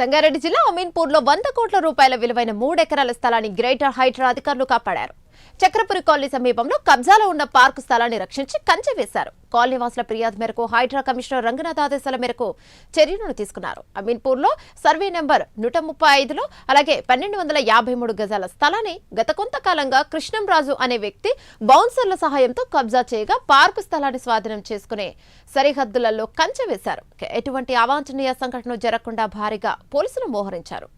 సంగారెడ్డి జిల్లా అమీన్పూర్లో వంద కోట్ల రూపాయల విలువైన మూడెకరాల స్థలాన్ని గ్రేటర్ హైడ్రా అధికారులు కాపాడారు. చక్రపురి కాలనీ సమీపంలో కబ్జాలో ఉన్న పార్కు స్థలాన్ని రక్షించి కంచె వేశారు. కాలనీ వాసుల ఫిర్యాదు మేరకు హైడ్రా కమిషనర్ రంగనాథ్ ఆదేశాల మేరకు చర్యలను తీసుకున్నారు. అమీన్పూర్లో సర్వే నెంబర్ నూట ముప్పై ఐదులో అలాగే పన్నెండు వందల యాభై మూడు గజాల స్థలాన్ని గత కొంతకాలంగా కృష్ణంరాజు అనే వ్యక్తి బౌన్సర్ల సహాయంతో కబ్జా చేయగా పార్కు స్థలాన్ని స్వాధీనం చేసుకునే సరిహద్దులలో కంచె వేశారు. ఎటువంటి అవాంఛనీయ సంఘటనలు జరగకుండా భారీగా పోలీసులు మోహరించారు.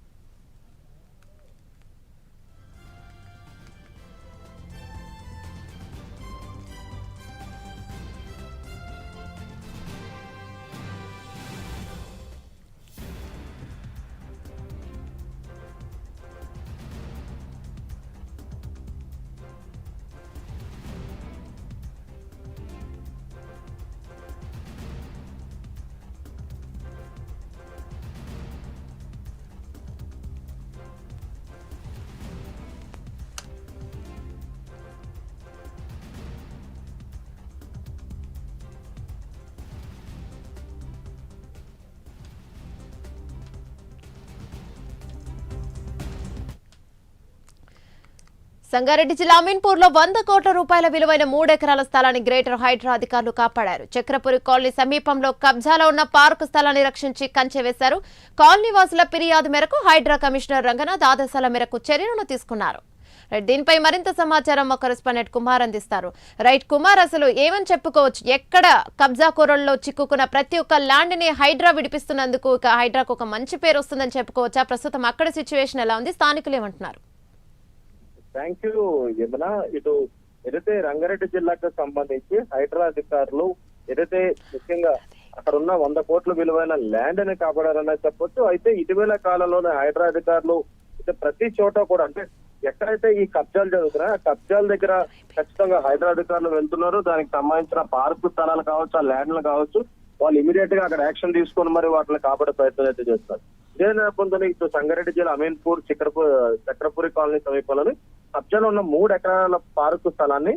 సంగారెడ్డి జిల్లా అమీన్పూర్లో వంద కోట్ల రూపాయల విలువైన మూడెకరాల స్థలాన్ని గ్రేటర్ హైడ్రా అధికారులు కాపాడారు. చక్రపురి కాలనీ సమీపంలో కబ్జాలో ఉన్న పార్కు స్థలాన్ని రక్షించి కంచె వేశారు. కాలనీ వాసుల ఫిర్యాదు మేరకు హైడ్రా కమిషనర్ రంగనాథ్ ఆదేశాల మేరకు చర్యలను తీసుకున్నారు. దీనిపై మరింత సమాచారం మా కరెస్పాండెంట్ కుమార్ అందిస్తారు. రైట్ కుమార్ అసలు ఏమని చెప్పుకోవచ్చు? ఎక్కడ కబ్జా కూరల్లో చిక్కుకున్న ప్రతి ఒక్క ల్యాండ్ని హైడ్రా విడిపిస్తున్నందుకు ఇక హైడ్రాకు ఒక మంచి పేరు వస్తుందని చెప్పుకోవచ్చా? ప్రస్తుతం అక్కడ సిచ్యువేషన్ ఎలా ఉంది? స్థానికులు ఏమంటున్నారు? Thank you Yamuna. ఇటు ఏదైతే రంగారెడ్డి జిల్లాకు సంబంధించి హైడ్రా అధికారులు ఏదైతే ముఖ్యంగా అక్కడ ఉన్న వంద కోట్ల విలువైన ల్యాండ్ అని కాపాడారనే చెప్పొచ్చు. అయితే ఇటీవల కాలంలోనే హైడ్రా అధికారులు అయితే ప్రతి చోట కూడా అంటే ఎక్కడైతే ఈ కబ్జాలు జరుగుతున్నాయో ఆ కబ్జాల దగ్గర ఖచ్చితంగా హైడ్రా అధికారులు వెళ్తున్నారు. దానికి సంబంధించిన పార్కు స్థలాలు కావచ్చు ఆ ల్యాండ్లు కావచ్చు వాళ్ళు ఇమీడియట్గా అక్కడ యాక్షన్ తీసుకొని మరి వాటిని కాపాడే ప్రయత్నం అయితే చేస్తారు. ఇదే నేపథ్యంలో ఇటు సంగారెడ్డి జిల్లా అమీన్పూర్ చక్రపూర్ చక్రపురి కాలనీ సమీపంలోని కబ్జాలో ఉన్న మూడు ఎకరాల పార్కు స్థలాన్ని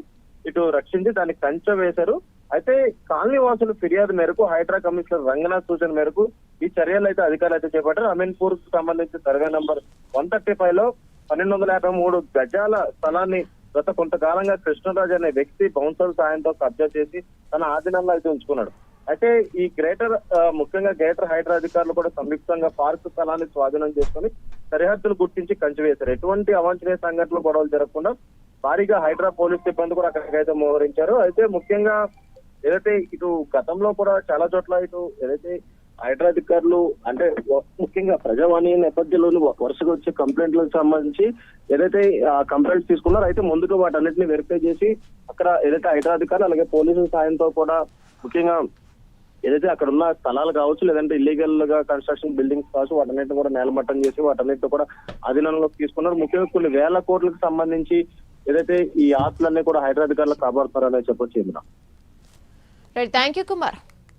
ఇటు రక్షించి దానికి కంచె వేశారు. అయితే కాలనీ వాసుల ఫిర్యాదు మేరకు హైడ్రా కమిషనర్ రంగనాథ్ సూచన మేరకు ఈ చర్యలు అయితే అధికారులు అయితే చేపట్టారు. అమీన్పూర్కు సంబంధించి సర్వే నంబర్ వన్ థర్టీ ఫైవ్లో పన్నెండు వందల యాభై మూడు గజాల స్థలాన్ని గత కొంతకాలంగా కృష్ణరాజు అనే వ్యక్తి బౌన్సర్ సాయంతో కబ్జా చేసి తన ఆధీనంలో అయితే ఉంచుకున్నాడు. అయితే ఈ గ్రేటర్ ముఖ్యంగా గ్రేటర్ హైడ్రా అధికారులు కూడా సంయుక్తంగా పార్క్ స్థలాన్ని స్వాధీనం చేసుకుని సరిహద్దులు గుర్తించి కంచివేశారు. ఎటువంటి అవాంఛనీయ సంఘటనలు గొడవలు జరగకుండా భారీగా హైడ్రా పోలీస్ సిబ్బంది కూడా అక్కడికైతే మోహరించారు. అయితే ముఖ్యంగా ఏదైతే ఇటు గతంలో కూడా చాలా చోట్ల ఇటు ఏదైతే హైడ్రా అధికారులు అంటే ముఖ్యంగా ప్రజావాణి నేపథ్యంలోని వ- వరుసగా వచ్చే కంప్లైంట్లకు సంబంధించి ఏదైతే కంప్లైంట్స్ తీసుకున్నారో అయితే ముందుగా వాటన్నిటిని వెరిఫై చేసి అక్కడ ఏదైతే హైడ్రా అధికారులు అలాగే పోలీసుల సాయంతో కూడా ముఖ్యంగా ఏదైతే అక్కడ ఉన్న స్థలాలు కావచ్చు లేదంటే ఇల్లీగల్గా కన్స్ట్రక్షన్ బిల్డింగ్స్ కావచ్చు వాటన్నిటిని కూడా నేలమట్టం చేసి వాటన్నిటిని కూడా అధీనంలోకి తీసుకున్నారు. ముఖ్యంగా కొన్ని వేల కోట్లకు సంబంధించి ఏదైతే ఈ ఆస్తులన్నీ కూడా హైడ్రా అధికారులు కాపాడుతున్నారని చెప్పొచ్చు ఏమన్నా థ్యాంక్ యూ కుమార్